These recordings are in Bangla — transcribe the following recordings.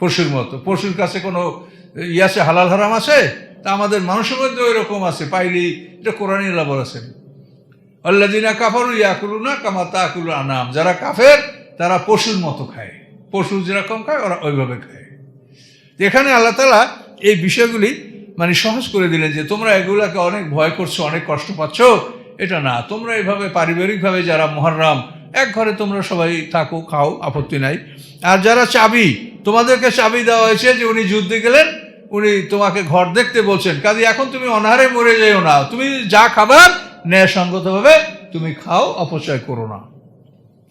পশুর মতো। পশুর কাছে কোনো ই আছে, হালাল হারাম আছে? তা আমাদের মানুষের মধ্যে ওই রকম আছে, পাইলি, এটা কোরআনই আল্লাহ বলেছেন। আল্লাদিনা কাফারু ইয়াকুলু না কামা তাকুলু আনাম যারা কাফের, তারা পশুর মতো খায়। পশু যেরকম খায়, ওরা ওইভাবে খায়। এখানে আল্লাহ তালা এই বিষয়গুলি মানে সহজ করে দিলেন যে, তোমরা এগুলাকে অনেক ভয় করছ, অনেক কষ্ট পাচ্ছ। এটা না, তোমরা এইভাবে পারিবারিকভাবে যারা মহরম এক ঘরে তোমরা সবাই থাকো, খাও, আপত্তি নাই। আর যারা চাবি, তোমাদেরকে চাবি দেওয়া হয়েছে যে উনি যুদ্ধে গেলেন, উনি তোমাকে ঘর দেখতে বলছেন। কাজে এখন তুমি অনাহারে মরে যেও না। তুমি যা খাবার, ন্যায়সঙ্গতভাবে তুমি খাও, অপচয় করো না।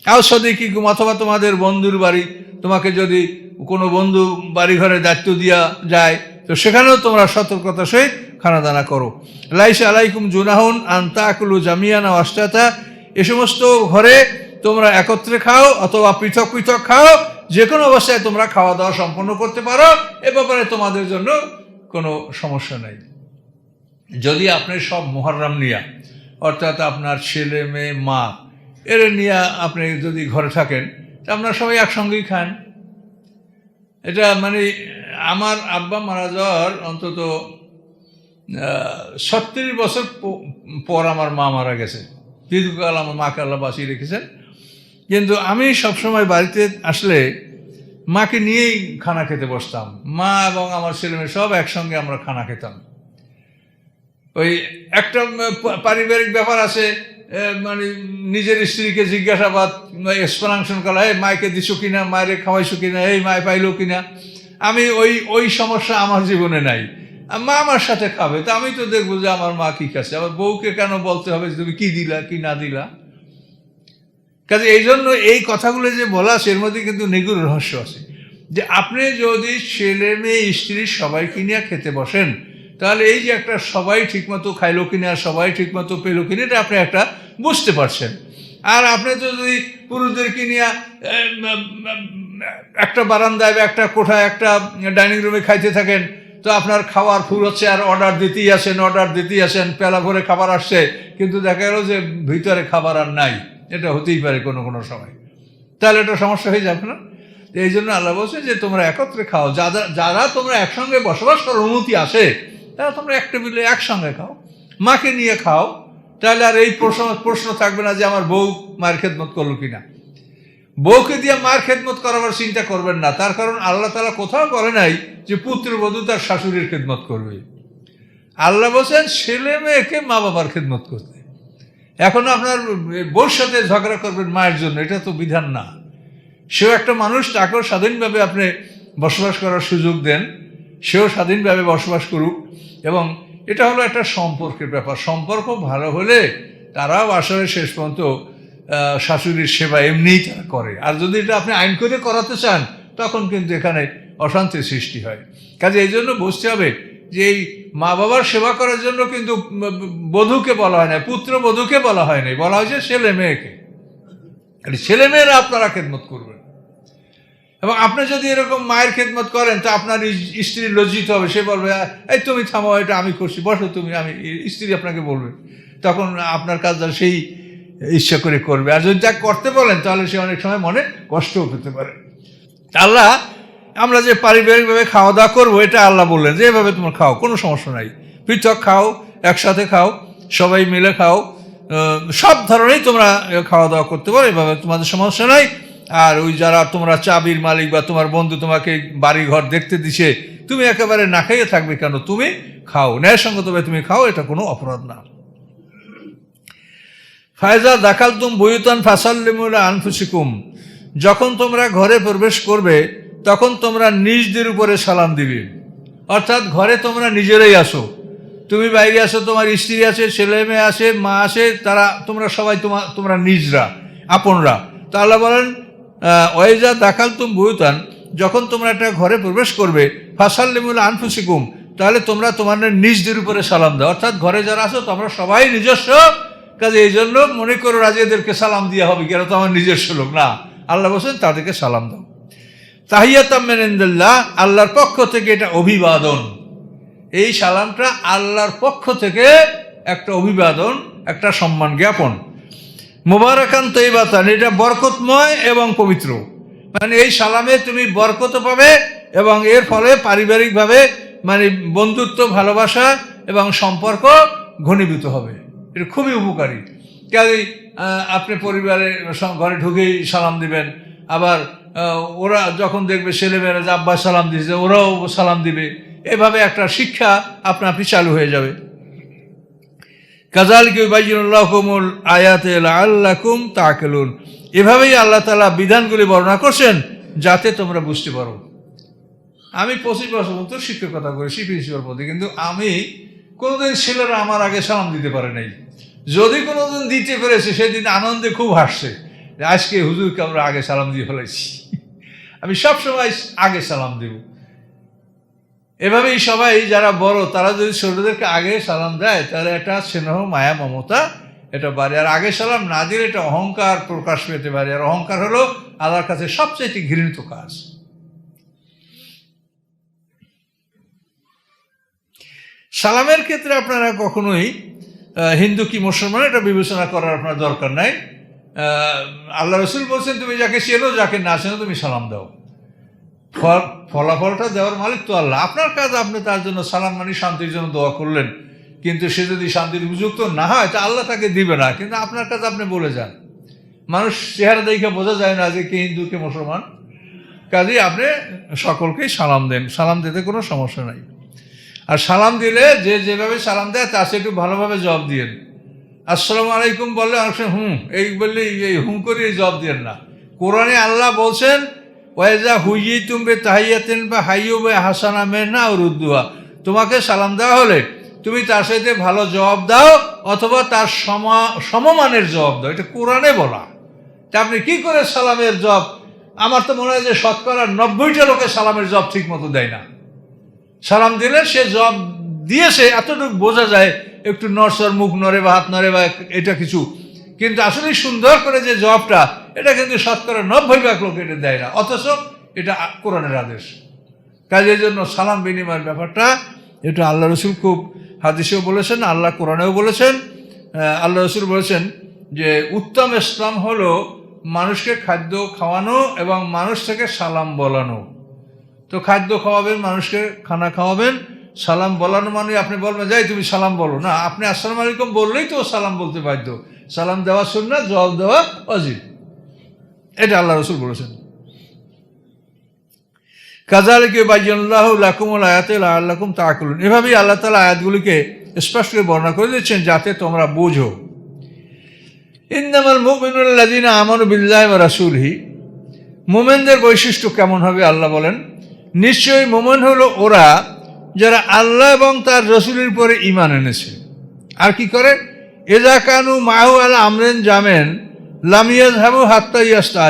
আও সদিকি গুম অথবা তোমাদের বন্ধুর বাড়ি, তোমাকে যদি কোনো বন্ধু বাড়ি ঘরে দায়িত্ব দেওয়া যায়, তো সেখানেও তোমরা সতর্কতার সহিত খানাদানা করো। লাইসা আলাইকুম জুনাহুন আন্তাকুলু জামিয়ানা অষ্টাতা এ সমস্ত ঘরে তোমরা একত্রে খাও অথবা পৃথক পৃথক খাও যে কোনো অবস্থায় তোমরা খাওয়া দাওয়া সম্পন্ন করতে পারো, এ ব্যাপারে তোমাদের জন্য কোনো সমস্যা নেই। যদি আপনি সব মোহরম নিয়া, অর্থাৎ আপনার ছেলে, মেয়ে, মা, এর নিয়ে আপনি যদি ঘরে থাকেন, তা আপনারা সবাই একসঙ্গেই খান। এটা মানে আমার আব্বা মারা যাওয়ার অন্তত ছত্রিশ বছর পর আমার মা মারা গেছে। দীর্ঘকাল আমার মাকে আল্লাহ বাঁচিয়ে রেখেছেন। কিন্তু আমি সবসময় বাড়িতে আসলে মাকে নিয়েই খানা খেতে বসতাম। মা এবং আমার ছেলে মেয়ে সব একসঙ্গে আমরা খানা খেতাম। ওই একটা পারিবারিক ব্যাপার আছে মানে নিজের স্ত্রীকে জিজ্ঞাসাবাদ এক্সপ্লানেশন করা, এই মায়কে দিছো কিনা, মায়ের খাওয়াইছো কিনা, এই মায় পাইলো কিনা। আমি ওই ওই সমস্যা আমার জীবনে নাই। মা আমার সাথে খাবে। তো আমি তো দেখব যে আমার মা কি খাচ্ছে। আমার বউকে কেন বলতে হবে যে তুমি কি দিলা, কি না দিলা? কাজে এই জন্য এই কথাগুলো যে বলা আছে, এর মধ্যে কিন্তু নিগুড় রহস্য আছে। যে আপনি যদি ছেলে মেয়ে, স্ত্রী সবাইকে নিয়ে খেতে বসেন, তাহলে এই যে একটা সবাই ঠিকমতো খাইলো কিনা, সবাই ঠিকমতো পেল কিনা, এটা আপনি একটা বুঝতে পারছেন। আর আপনি তো যদি পুরুষদেরকে নিয়ে একটা বারান্দায় বা একটা কোঠায়, একটা ডাইনিং রুমে খাইতে থাকেন, তো আপনার খাওয়ার ফুল হচ্ছে, আর অর্ডার দিতেই আসেন, অর্ডার দিতেই আসেন, পেলা ভরে খাবার আসছে, কিন্তু দেখা গেল যে ভিতরে খাবার আর নাই। এটা হতেই পারে কোনো কোনো সময়। তাহলে এটা সমস্যা হয়ে যাবে না। এই জন্য আল্লাহ বলছে যে, তোমরা একত্রে খাও। যারা যারা তোমরা একসঙ্গে বসবাস করার অনুমতি আসে তারা তোমরা এক টেবিলে একসঙ্গে খাও। মাকে নিয়ে খাও। তাহলে আর এই প্রশ্ন প্রশ্ন থাকবে না যে, আমার বউ মার খেদমত করল কিনা। বউকে দিয়ে মার খেদমত করাবার চিন্তা করবেন না। তার কারণ আল্লাহ তালা কোথাও করে নাই যে, পুত্রবধূ তার শাশুড়ির খেদমত করবে। আল্লাহ বলছেন, ছেলে মেয়েকে মা বাবার খেদমত করতে। এখন আপনার বউর সাথে ঝগড়া করবেন মায়ের জন্য, এটা তো বিধান না। সেও একটা মানুষ, তাকেও স্বাধীনভাবে আপনি বসবাস করার সুযোগ দেন, সেও স্বাধীনভাবে বসবাস করুক, এবং এটা হলো একটা সম্পর্কের ব্যাপার। সম্পর্ক ভালো হলে তারাও আসলে শেষ পর্যন্ত শাশুড়ির সেবা এমনিই তারা করে। আর যদি এটা আপনি আইন করে করাতে চান, তখন কিন্তু এখানে অশান্তির সৃষ্টি হয়। কাজে এই জন্য বুঝতে হবে যে এই মা বাবার সেবা করার জন্য কিন্তু বধূকে বলা হয় না, পুত্র বধূকে বলা হয় নাই বলা হয়েছে ছেলে মেয়েকে। ছেলে মেয়েরা আপনারা খেদমত করবেন। এবং আপনি যদি এরকম মায়ের খেদমত করেন, তা আপনার স্ত্রী লজ্জিত হবে, সে বলবে, এই তুমি থামো, এটা আমি করছি, বসো তুমি, আমি, স্ত্রী আপনাকে বলবে। তখন আপনার কাজটা সেই ইচ্ছা করে করবে। আর যদি যা করতে বলেন, তাহলে সে অনেক সময় মনে কষ্টও পেতে পারে। তা আল্লাহ আমরা যে পারিবারিকভাবে খাওয়া দাওয়া করব, এটা আল্লাহ বললেন যে, এভাবে তোমার খাও, কোনো সমস্যা নাই। পৃথক খাও, একসাথে খাও, সবাই মিলে খাও। সব ধরনেরই তোমরা খাওয়া দাওয়া করতে পারো, এভাবে তোমাদের সমস্যা নাই। আর ওই যারা তোমরা চাবির মালিক বা তোমার বন্ধু তোমাকে বাড়ি ঘর দেখতে দিছে, তুমি একেবারে না খাইয়ে থাকবে কেন? তুমি খাও। ন্যায়সঙ্গতভাবে তুমি খাও, এটা কোনো অপরাধ না। ফায়জা দাখাল তুম বইতান ফাসাল্লিমুল আনফুসিকুম। যখন তোমরা ঘরে প্রবেশ করবে তখন তোমরা নিজদের উপরে সালাম দিবে। অর্থাৎ ঘরে তোমরা নিজেরাই আসো। তুমি বাইরে আসো তোমার স্ত্রী আছে ছেলে মেয়ে আছে মা আছে তারা তোমরা সবাই তোমার তোমরা নিজরা আপনরা। তাহলে বলেন আহ, ওয়েজা দাখাল তুম বইতান যখন তোমরা একটা ঘরে প্রবেশ করবে ফাসাল্লিমুল আনফুসিকুম তাহলে তোমরা তোমাদের নিজদের উপরে সালাম দাও। অর্থাৎ ঘরে যারা আছো তোমরা সবাই নিজস্ব। কাজে এই জন্য মনে করো রাজিয়াদেরকে সালাম দেওয়া হবে কেন তো আমার নিজস্ব লোক। না আল্লাহ বলছেন তাদেরকে সালাম দাও। তাহিয়াতামেন্দাল্লাহ আল্লাহর পক্ষ থেকে এটা অভিবাদন। এই সালামটা আল্লাহর পক্ষ থেকে একটা অভিবাদন, একটা সম্মান জ্ঞাপন। মোবারকান তৈবাতান, এটা বরকতময় এবং পবিত্র। মানে এই সালামে তুমি বরকত পাবে এবং এর ফলে পারিবারিকভাবে মানে বন্ধুত্ব, ভালোবাসা এবং সম্পর্ক ঘনীভূত হবে। এটা খুবই উপকারী। কাজেই আপনি পরিবারের ঘরে ঢুকেই সালাম দিবেন, আবার ওরা যখন দেখবে ছেলেমেয়েরা যে আব্বা সালাম দিচ্ছে ওরাও সালাম দিবে। এভাবে একটা শিক্ষা আপনা আপনি চালু হয়ে যাবে। কাজাল কাজালকে বাইজুল্লাহমুল আয়াতে আল্লাকুম তাকেলুন এভাবেই আল্লাহ তালা বিধানগুলি বর্ণনা করছেন, যাতে তোমরা বুঝতে পারো। আমি পঁচিশ বছর মতো শিক্ষকতা করেছি প্রিন্সিপাল পদে কিন্তু আমি কোনোদিন ছেলেরা আমার আগে সালাম দিতে পারে নাই। যদি কোনোদিন দিতে পেরেছে, সেদিন আনন্দে খুব হাসছে। আজকে হুজুরকে আমরা আগে সালাম দিয়ে ফেলেছি আমি সবসময় আগে সালাম দেব। এভাবেই সবাই যারা বড়, তারা যদি ছোটদেরকে আগে সালাম দেয়, তাহলে এটা স্নেহ, মায়া, মমতা, এটা বাড়ে। আর আগে সালাম না দিলে এটা অহংকার প্রকাশ পেতে পারে। আর অহংকার হলো আল্লাহর কাছে সবচেয়ে ঘৃণিত কাজ। সালামের ক্ষেত্রে আপনারা কখনোই হিন্দু কি মুসলমান, এটা বিবেচনা করার আপনার দরকার নাই। আল্লাহ রসুল বলছেন, তুমি যাকে চেনো, যাকে না চেনো তুমি সালাম দাও। ফল- ফলাফলটা দেওয়ার মালিক তো আল্লাহ। আপনার কাজ, আপনি তার জন্য সালাম মানে শান্তির জন্য দোয়া করলেন। কিন্তু সে যদি শান্তির উপযুক্ত না হয়, তা আল্লাহ তাকে দিবে না। কিন্তু আপনার কাজ, আপনি বলে যান। মানুষ চেহারা দেখে বোঝা যায় না যে কে হিন্দু, কে মুসলমান। কাজেই আপনি সকলকেই সালাম দেন। সালাম দিতে কোনো সমস্যা নাই। আর সালাম দিলে যে যেভাবে সালাম দেয়, তার সে একটু ভালোভাবে জবাব দিয়েন আসসালামু আলাইকুম বললে অনেক হুম, এই বললে এই হুম করে জবাব দিয়েন না। কোরআনে আল্লাহ বলছেন, ওয়াইজা হুইয়ে তুমবে তাহাইয়াতেন বা হাইও বে হাসানা মেহনা ও রুদ্দুয়া তোমাকে সালাম দেওয়া হলে তুমি তার সাথে ভালো জবাব দাও অথবা তার সমা, সমমানের জবাব দাও। এটা কোরআনে বলা। তা আপনি কী করে সালামের জব আমার তো মনে হয় যে শতকরা নব্বইটা লোকে সালামের জব ঠিক মতো দেয় না। সালাম দিলে সে জব দিয়েছে, এতটুকু বোঝা যায় একটু নরসর মুখ নড়ে বা হাত নড়ে বা এটা কিছু। কিন্তু আসলে সুন্দর করে যে জবটা এটা কিন্তু শতকরা নব্বই ভাগ লোক এটা দেয় না। অথচ এটা কোরআনের আদেশ। কাজের জন্য সালাম বিনিময়ের ব্যাপারটা, এটা আল্লাহ রসুল খুব হাদিসেও বলেছেন, আল্লাহ কোরআনেও বলেছেন। আল্লাহ রসুল বলেছেন যে, উত্তম ইসলাম হলো মানুষকে খাদ্য খাওয়ানো এবং মানুষ থেকে সালাম বলানো। তো খাদ্য খাওয়াবেন, মানুষকে খানা খাওয়াবেন সালাম বলানো মানে আপনি বলবেন, যাই তুমি সালাম বলো। না, আপনি আসসালাম আলাইকুম বললেই তো সালাম বলতে বাধ্য। সালাম দেওয়া শুননা জবাব দেওয়া অজিব। এটা আল্লাহ রসুল বলেছেন। কাজালিকে বাইজাল্লাহ লাকুমুল আয়াতে আল্লাকুম তাকুলুন এভাবেই আল্লাহ তালা আয়াতগুলিকে স্পষ্ট করে বর্ণনা করে দিচ্ছেন যাতে তোমরা বোঝো। ইন্দামাল মুমিনুল্লাদিনা আমানু বিল্লাহ রাসুলহি। মোমেনদের বৈশিষ্ট্য কেমন হবে আল্লাহ বলেন, নিশ্চয়ই মোমেন হলো ওরা যারা আল্লাহ এবং তার রসুলের পরে ইমান এনেছে। আর কি করে? এজা কানু মাহু আল আমরেন জামেন লামিয়াজ হাবু হাত্তা ইয়াস্তা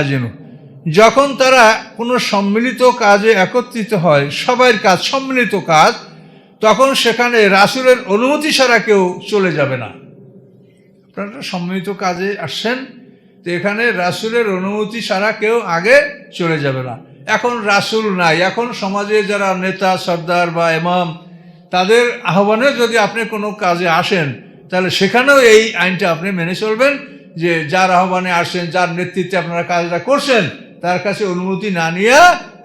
যখন তারা কোনো সম্মিলিত কাজে একত্রিত হয়, সবাইয়ের কাজ সম্মিলিত কাজ, তখন সেখানে রাসুলের অনুমতি ছাড়া কেউ চলে যাবে না। আপনারা সম্মিলিত কাজে আসছেন, তো এখানে রাসুলের অনুমতি ছাড়া কেউ আগে চলে যাবে না। এখন রাসুল নাই, এখন সমাজে যারা নেতা, সর্দার বা এমাম তাদের আহ্বানে যদি আপনি কোনো কাজে আসেন, তাহলে সেখানেও এই আইনটা আপনি মেনে চলবেন যে যার আহ্বানে আসেন যার নেতৃত্বে আপনারা কাজটা করছেন, তার কাছে অনুমতি না নিয়ে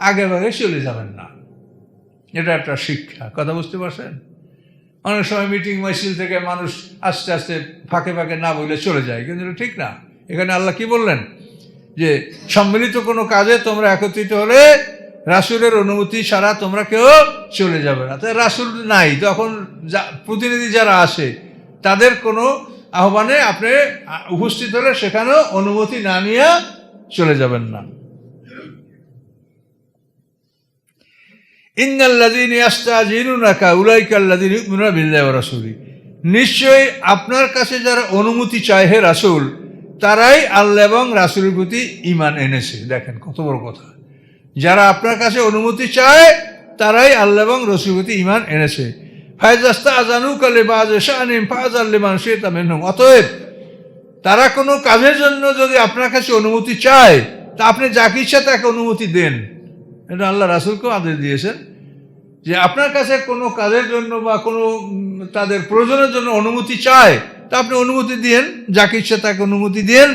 আগে ভাগে চলে যাবেন না। এটা একটা শিক্ষা, কথা বুঝতে পারছেন? অনেক সময় মিটিং মাইসিল থেকে মানুষ আস্তে আস্তে ফাঁকে ফাঁকে না বলে চলে যায়, কিন্তু ঠিক না। এখানে আল্লাহ কি বললেন? যে সম্মিলিত কোনো কাজে তোমরা একত্রিত হলে রাসুলের অনুমতি ছাড়া তোমরা কেউ চলে যাবে না। তাই রাসুল নাই, তখন প্রতিনিধি যারা আসে, তাদের কোনো আহ্বানে আপনি উপস্থিত হলে সেখানেও অনুমতি না নিয়ে চলে যাবেন না। রাসূলি নিশ্চয়ই আপনার কাছে যারা অনুমতি চায়, হে রাসূল তারাই আল্লাহ এবং রাসূলের প্রতি ইমান এনেছে। দেখেন কত বড় কথা। যারা আপনার কাছে অনুমতি চায়, তারাই আল্লাহ এবং রসুলের প্রতি ইমান এনেছে। ফায়জাস্তা আজানু কালে বাজ শানিম ফাজাল লিমান শিতা মিনহুম। অতএব তারা কোনো কাজের জন্য যদি আপনার কাছে অনুমতি চায়, তা আপনি যাকে ইচ্ছা তাকে অনুমতি দেন। এটা আল্লাহ রাসুলকেও আদেশ দিয়েছেন। যে আপনার কাছে কোনো কাজের জন্য বা কোনো তাদের প্রয়োজনের জন্য অনুমতি চায়, তা আপনি অনুমতি দিয়েন, যাকে ইচ্ছা তাকে অনুমতি দিয়েন।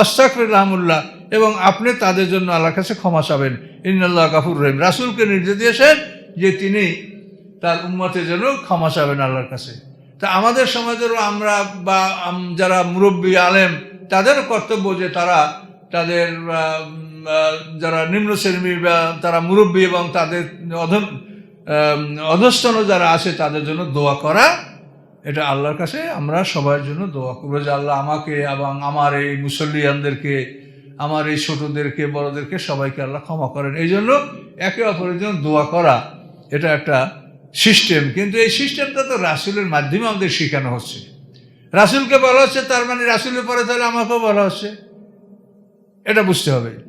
অস্তাক রহমুল্লাহ এবং আপনি তাদের জন্য আল্লাহর কাছে ক্ষমা চাবেন। ইন্নাল্লাহ কাফুর রহিম। রাসুলকে নির্দেশ দিয়েছেন যে তিনি তার উম্মতের জন্য ক্ষমা চাবেন আল্লাহর কাছে। তা আমাদের সমাজেরও আমরা বা যারা মুরব্বী, আলেম, তাদেরও কর্তব্য যে তারা তাদের যারা নিম্ন শ্রেণি বা তারা মুরব্বী এবং তাদের অধম অধস্তন যারা আছে, তাদের জন্য দোয়া করা, এটা আল্লাহর কাছে আমরা সবার জন্য দোয়া করব যে আল্লাহ আমাকে এবং আমার এই মুসল্লিয়ানদেরকে, আমার এই ছোটদেরকে, বড়দেরকে সবাইকে আল্লাহ ক্ষমা করেন। এই জন্য একে অপরের জন্য দোয়া করা, এটা একটা সিস্টেম। কিন্তু এই সিস্টেমটা তো রাসুলের মাধ্যমে আমাদের শেখানো হচ্ছে। রাসুলকে বলা হচ্ছে, তার মানে রাসুলের পরে তাহলে আমাকেও বলা হচ্ছে। এটা বুঝতে হবে।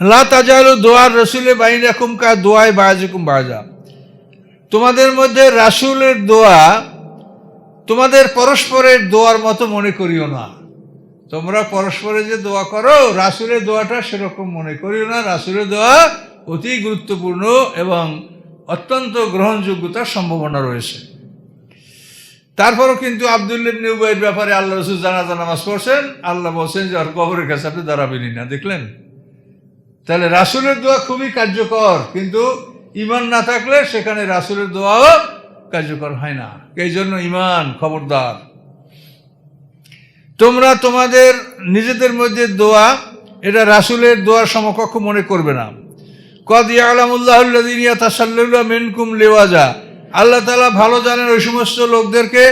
লা তাজালু দোয়ার রসুলে বাইন রাখুম কা দোয়ায় বাজাকুম বাজা তোমাদের মধ্যে রাসুলের দোয়া তোমাদের পরস্পরের দোয়ার মতো মনে করিও না। তোমরা পরস্পরে যে দোয়া করো, রাসুলের দোয়াটা সেরকম মনে করিও না। রাসুলের দোয়া অতি গুরুত্বপূর্ণ এবং অত্যন্ত গ্রহণযোগ্যতার সম্ভাবনা রয়েছে। তারপরও কিন্তু আবদুল্লিব নিউবাইয়ের ব্যাপারে আল্লাহ রসুল জানাজা নামাজ পড়ছেন। আল্লাহ বলছেন যে ওর কবরের কাছে আপনি দাঁড়াবেনই না। দেখলেন? তাহলে রাসুলের দোয়া খুবই কার্যকর, কিন্তু ইমান না থাকলে সেখানে রাসুলের দোয়াও কার্যকর হয় না। এই জন্য ইমান খবরদার। তোমরা তোমাদের নিজেদের মধ্যে দোয়া, এটা রাসুলের দোয়ার সমকক্ষ মনে করবে না। কদ ইয়ালামুল্লাহুল্লাদিনিয়া লেওয়াজা। আল্লাহ তালা ভালো জানেন ওই সমস্ত লোকদেরকে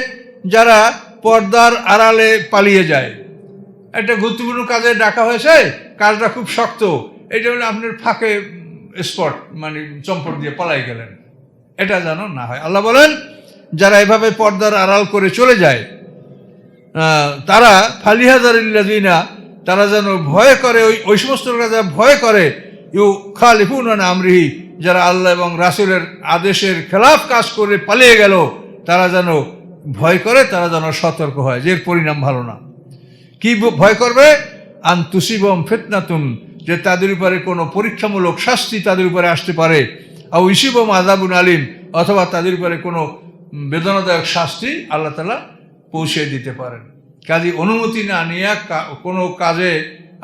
যারা পর্দার আড়ালে পালিয়ে যায়। একটা গুরুত্বপূর্ণ কাজে ডাকা হয়েছে, কাজটা খুব শক্ত। এটা হলে আপনার ফাঁকে স্পট মানে চম্পট দিয়ে পালাই গেলেন। এটা যেন না হয়। আল্লাহ বলেন, যারা এভাবে পর্দার আড়াল করে চলে যায় তারা ফালিহাজারিল্লাদিনা তারা যেন ভয় করে, ওই ওই সমস্ত যারা ভয় করে ইউ খালিফুন আমরিহি, যারা আল্লাহ এবং রাসুলের আদেশের খেলাফ কাজ করে পালিয়ে গেল, তারা যেন ভয় করে, তারা যেন সতর্ক হয়। যে পরিণাম ভালো না। কি ভয় করবে? আন তুসিবম ফেতনাতুন যে তাদের উপরে কোনো পরীক্ষামূলক শাস্তি তাদের উপরে আসতে পারে। আর ইসিবম আজাবুন আলিম, অথবা তাদের উপরে কোনো বেদনাদায়ক শাস্তি আল্লাহ তালা পৌঁছে দিতে পারেন। কাজে অনুমতি না নিয়ে কোনো কাজে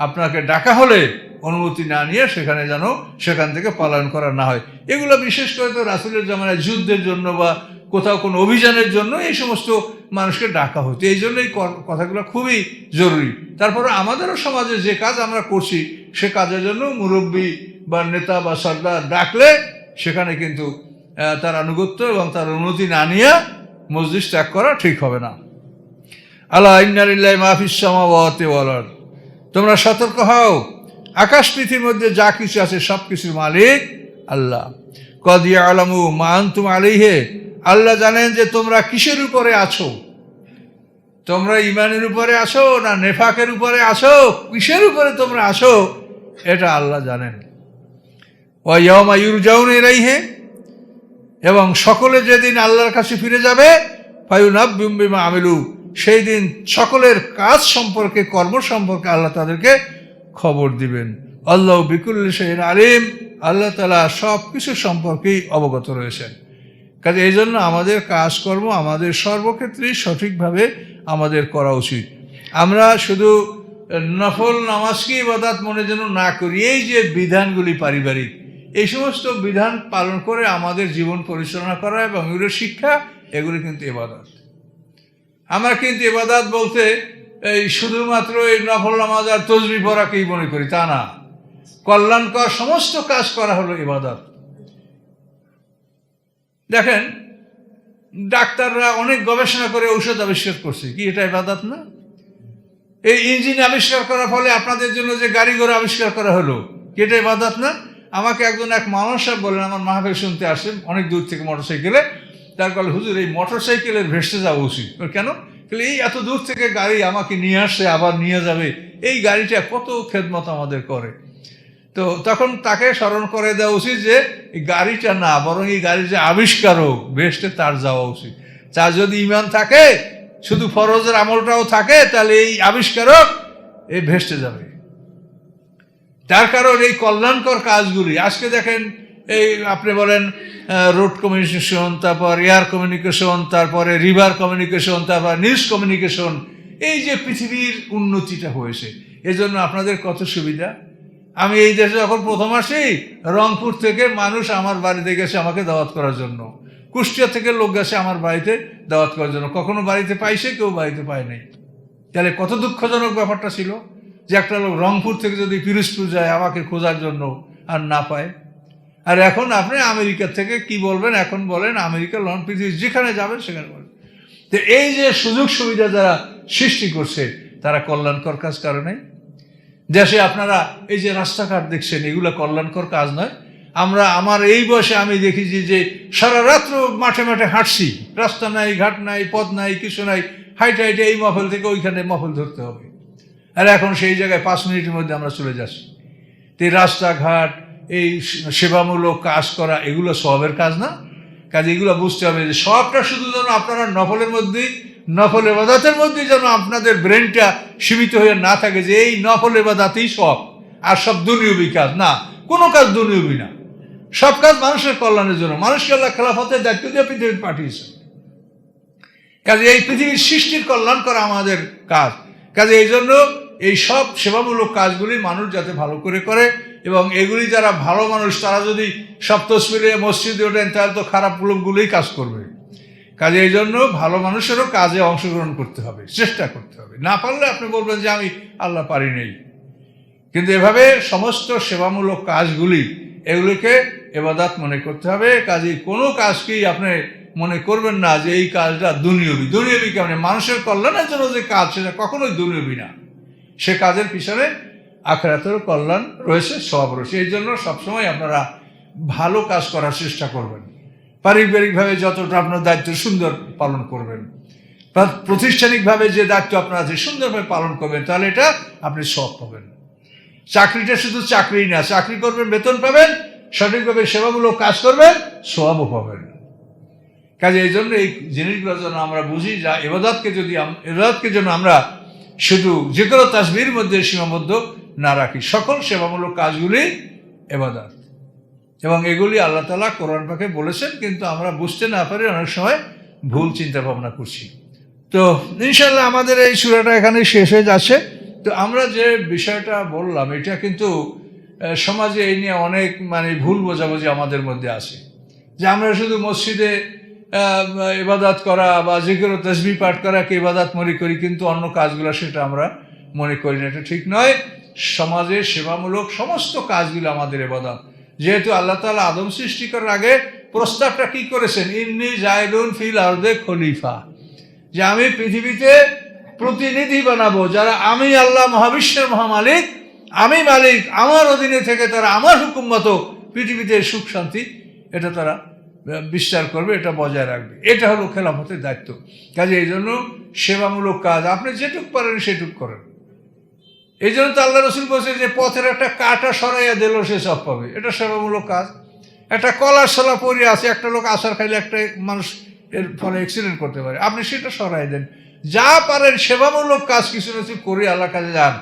আপনাকে ডাকা হলে অনুমতি না নিয়ে সেখানে যেন সেখান থেকে পালন করা না হয়। এগুলো বিশেষ করে তো রাসুলের জামানায় যুদ্ধের জন্য বা কোথাও কোনো অভিযানের জন্য এই সমস্ত মানুষকে ডাকা হতো এই জন্য এই কথাগুলো খুবই জরুরি। তারপরে আমাদেরও সমাজে যে কাজ আমরা করছি, সে কাজের জন্য মুরব্বী বা নেতা বা সর্দার ডাকলে সেখানে কিন্তু তার আনুগত্য এবং তার অনুমতি না নিয়ে মসজিদ ত্যাগ করা ঠিক হবে না। আল্লাহ ইন্নারিল্লাহ মাহফিস ওয়ালার তোমরা সতর্ক হও। আকাশ, পৃথিবীর মধ্যে যা কিছু আছে, সব কিছুর মালিক আল্লাহ। কদিয়া আলামু মান তুম আলিহে আল্লাহ জানেন যে তোমরা কিসের উপরে আছো। তোমরা ইমানের উপরে আসো না নেফাকের উপরে আসো? কিসের উপরে তোমরা আসো? এটা আল্লাহ জানেন। ও ইয়মা ইউরজাউন এরাইহে এবং সকলে যেদিন আল্লাহর কাছে ফিরে যাবে ফায়ুনাবিমা আমিলু, সেই দিন সকলের কাজ সম্পর্কে, কর্ম সম্পর্কে আল্লাহ তাদেরকে খবর দিবেন। আল্লাহ বিকুল শাহিন আলিম, আল্লাহ তালা সব কিছু সম্পর্কেই অবগত রয়েছেন। কাজে এই জন্য আমাদের কাজকর্ম আমাদের সর্বক্ষেত্রেই সঠিকভাবে আমাদের করা উচিত। আমরা শুধু নফল নামাজকে ইবাদাত মনে যেন না করি, এই যে বিধানগুলি পারিবারিক, এই সমস্ত বিধান পালন করে আমাদের জীবন পরিচালনা করা এবং এগুলোর শিক্ষা, এগুলি কিন্তু এবাদত আমরা কিন্তু এবাদাত বলতে এই শুধুমাত্র এই নফল নামাজ আর তসবি পড়াকেই মনে করি, তা না। কল্যাণকর সমস্ত কাজ করা হলো ইবাদত। দেখেন ডাক্তাররা অনেক গবেষণা করে ঔষধ আবিষ্কার করছে। কি এটা ইবাদত না? এই ইঞ্জিন আবিষ্কার করার ফলে আপনাদের জন্য যে গাড়ি ঘোড়া আবিষ্কার করা হলো কি এটা ইবাদত না? আমাকে একজন এক মানুষ বললেন আমার মাহফিল শুনতে আসেন অনেক দূর থেকে মোটরসাইকেলে। তার কল হুজুর এই মোটরসাইকেলের ভেসতে যাওয়া উচিত। কেন? বলে, এই এত দূর থেকে গাড়ি আমাকে নিয়ে আসছে আবার নিয়ে যাবে। এই গাড়িটা কত খেদমত আমাদের করে। তো তখন তাকে স্মরণ করে দেওয়া উচিত যে গাড়িটা না, বরং এই গাড়ির যে আবিষ্কারক বেস্টে তার যাওয়া উচিত। তার যদি ইমান থাকে, শুধু ফরজের আমলটাও থাকে, তাহলে এই আবিষ্কারক এই ভেস্টে যাবে। তার কারণ এই কল্যাণকর কাজগুলি, আজকে দেখেন এই আপনি বলেন রোড কমিউনিকেশন তারপর এয়ার কমিউনিকেশন তারপরে রিভার কমিউনিকেশন তারপর নিউজ কমিউনিকেশন এই যে পৃথিবীর উন্নতিটা হয়েছে। এজন্য আপনাদের কত সুবিধা? আমি এই দেশে যখন প্রথম আসি, রংপুর থেকে মানুষ আমার বাড়িতে গেছে আমাকে দাওয়াত করার জন্য। কুষ্টিয়া থেকে লোক গেছে আমার বাড়িতে দাওয়াত করার জন্য। কখনো বাড়িতে পাইছে, কেউ বাড়িতে পায় নাই। তাহলে কত দুঃখজনক ব্যাপারটা ছিল যে একটা লোক রংপুর থেকে যদি পিরোজপুর যায় আমাকে খোঁজার জন্য আর না পায়। আর এখন আপনি আমেরিকা থেকে কি বলবেন? এখন বলেন আমেরিকা লন পৃথিবী যেখানে যাবেন সেখানে বলেন। তো এই যে সুযোগ সুবিধা যারা সৃষ্টি করছে, তারা কল্যাণকর কাজ কারণে দেশে আপনারা এই যে রাস্তাঘাট দেখছেন, এগুলো কল্যাণকর কাজ নয়। আমরা, আমার এই বয়সে আমি দেখেছি যে সারা রাত্র মাঠে মাঠে হাঁটছি। রাস্তা নাই, ঘাট নাই, পথ নাই, কিছু নাই। হাইটে হাইটে এই মফল থেকে ওইখানে মফল ধরতে হবে। আর এখন সেই জায়গায় পাঁচ মিনিটের মধ্যে আমরা চলে যাচ্ছি। তো রাস্তাঘাট, এই সেবামূলক কাজ করা, এগুলো সবের কাজ না। কাজে এগুলো বুঝতে হবে যে সবটা শুধু যেন আপনারা নফলের মধ্যেই নফল এবাদাতের মধ্যেই যেন আপনাদের ব্রেনটা সীমিত হয়ে না থাকে যে এই নফল এবাদাতেই সব। আর সব দুনিয়বী কাজ। না, কোনো কাজ দুনিয়বী না। সব কাজ মানুষের কল্যাণের জন্য। মানুষকে আল্লাহ খেলাফতের দায়িত্ব দিয়ে পৃথিবীতে পাঠিয়েছে কাজে এই পৃথিবীর সৃষ্টির কল্যাণ করা আমাদের কাজ। কাজে এই জন্য এই সব সেবামূলক কাজগুলি মানুষ যাতে ভালো করে করে এবং এগুলি যারা ভালো মানুষ, তারা যদি সপ্তস্মিরে মসজিদে ওঠেন, তাহলে তো খারাপ লোকগুলোই কাজ করবে। কাজে এই জন্য ভালো মানুষেরও কাজে অংশগ্রহণ করতে হবে, চেষ্টা করতে হবে। না পারলে আপনি বলবেন যে আমি আল্লাহ পারি নেই। কিন্তু এভাবে সমস্ত সেবামূলক কাজগুলি, এগুলিকে এবাদাত মনে করতে হবে। কাজে কোনো কাজকেই আপনি মনে করবেন না যে এই কাজটা দুনিয়বী। দুনিয়বী কেমন মানুষের কল্যাণের জন্য যে কাজ, সেটা কখনোই দুনিয়বী না। সে কাজের পিছনে আখেরাতের কল্যাণ রয়েছে সব রয়েছে। এই জন্য সবসময় আপনারা ভালো কাজ করার চেষ্টা করবেন। পারিবারিকভাবে যতটা আপনার দায়িত্ব সুন্দর পালন করবেন প্রা- প্রতিষ্ঠানিকভাবে যে দায়িত্ব আপনার আছে সুন্দরভাবে পালন করবেন, তাহলে এটা আপনি সব পাবেন। চাকরিটা শুধু চাকরি না, চাকরি করবেন, বেতন পাবেন, সঠিকভাবে সেবামূলক কাজ করবেন সবও পাবেন। কাজে এই জন্য এই জিনিসগুলো যেন আমরা বুঝি, যা এবাদতকে যদি এবাদতকে যেন আমরা শুধু যে কোনো তাসবির মধ্যে সীমাবদ্ধ না রাখি। সকল সেবামূলক কাজগুলি এবাদত। এবং এগুলি আল্লাহ তালা কোরআন পাকে বলেছেন, কিন্তু আমরা বুঝতে না পারি, অনেক সময় ভুল চিন্তা ভাবনা করছি। তো ইনশাল্লাহ আমাদের এই সুরাটা এখানে শেষ হয়ে যাচ্ছে। তো আমরা যে বিষয়টা বললাম, এটা কিন্তু সমাজে এই নিয়ে অনেক মানে ভুল বোঝাবুঝি আমাদের মধ্যে আছে। যে আমরা শুধু মসজিদে ইবাদাত করা বা যে কোনো তসবি পাঠ করাকে ইবাদাত মনে করি, কিন্তু অন্য কাজগুলো সেটা আমরা মনে করি না। এটা ঠিক নয়। সমাজে সেবামূলক সমস্ত কাজগুলো আমাদের এবাদত যেহেতু আল্লাহ তাআলা আদম সৃষ্টি করার আগে প্রস্তাবটা কি করেছেন? ইন্নি জায়দুন ফিল আর্দে খলিফা। যে আমি পৃথিবীতে প্রতিনিধি বানাবো, যারা আমি আল্লাহ মহাবিশ্বের মহামালিক, আমি মালিক, আমার অধীনে থেকে তারা আমার হুকুম মতো পৃথিবীতে সুখ শান্তি, এটা তারা বিস্তার করবে, এটা বজায় রাখবে। এটা হলো খেলাফতের দায়িত্ব। কাজে এই জন্য সেবামূলক কাজ, আপনি যেটুক পারেন সেটুক করেন। এই জন্য তো আল্লাহ রসুল বলছে যে পথের একটা কাটা সরাইয়া দিল সে সব পাবে। এটা সেবামূলক কাজ। একটা কলার সলা পরিয়ে আছে, একটা লোক আসার খাইলে একটা মানুষ এর ফলে অ্যাক্সিডেন্ট করতে পারে। আপনি সেটা সরাই দেন। যা পারেন, সেবামূলক কাজ কিছু না কিছু করে আল্লাহ কাজে যান।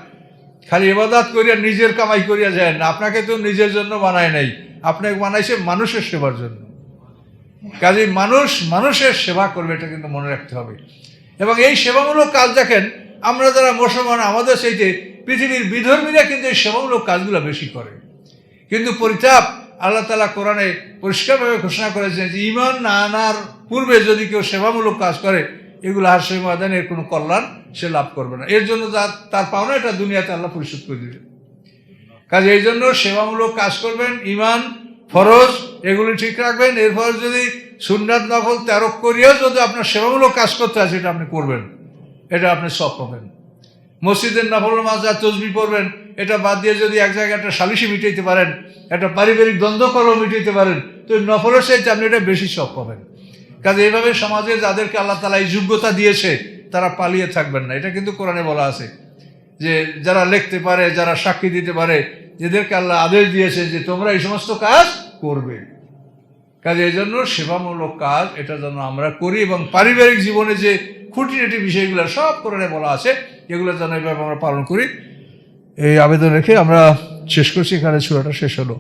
খালি এবাদাত করিয়া নিজের কামাই করিয়া যায় না আপনাকে তো নিজের জন্য বানায় নাই। আপনাকে বানাইছে মানুষের সেবার জন্য। কাজে মানুষ মানুষের সেবা করবে, এটা কিন্তু মনে রাখতে হবে। এবং এই সেবামূলক কাজ দেখেন, আমরা যারা মুসলমান, আমাদের সেইতে পৃথিবীর বিধর্মীরা কিন্তু এই সেবামূলক কাজগুলো বেশি করে। কিন্তু পরিতাপ আল্লাহ তালা কোরআনে পরিষ্কারভাবে ঘোষণা করেছেন যে ইমান না আনার পূর্বে যদি কেউ সেবামূলক কাজ করে, এগুলো হার সে ময়দানের কোনো কল্যাণ সে লাভ করবে না। এর জন্য যা তার পাওনা এটা দুনিয়াতে আল্লাহ পরিশোধ করে দেবে কাজে এই জন্য সেবামূলক কাজ করবেন ইমান ফরজ, এগুলি ঠিক রাখবেন। এরপর যদি সুন্নাত নফল ত্যারক করিয়াও যদি আপনার সেবামূলক কাজ করতে হয়, সেটা আপনি করবেন। এটা আপনি সব পাবেন। মসজিদের নফল নামাজ আর তসবি পড়বেন, এটা বাদ দিয়ে যদি এক জায়গায় একটা সালিশি মিটাইতে পারেন, একটা পারিবারিক দ্বন্দ্ব কলম মিটাইতে পারেন, তো নফলের চাইতে আপনি এটা বেশি সব পাবেন। কাজে এইভাবে সমাজে যাদেরকে আল্লাহ তালা এই যোগ্যতা দিয়েছে, তারা পালিয়ে থাকবেন না। এটা কিন্তু কোরআনে বলা আছে যে যারা লিখতে পারে, যারা সাক্ষী দিতে পারে, এদেরকে আল্লাহ আদেশ দিয়েছে যে তোমরা এই সমস্ত কাজ করবে। কাজে এই জন্য সেবামূলক কাজ, এটা যেন আমরা করি এবং পারিবারিক জীবনে যে খুঁটিনাটি বিষয়গুলো সব কোরআনে বলা আছে এগুলো যেন এইভাবে আমরা পালন করি। এই আবেদন রেখে আমরা শেষ করছি। এখানে ছোড়াটা শেষ হলো।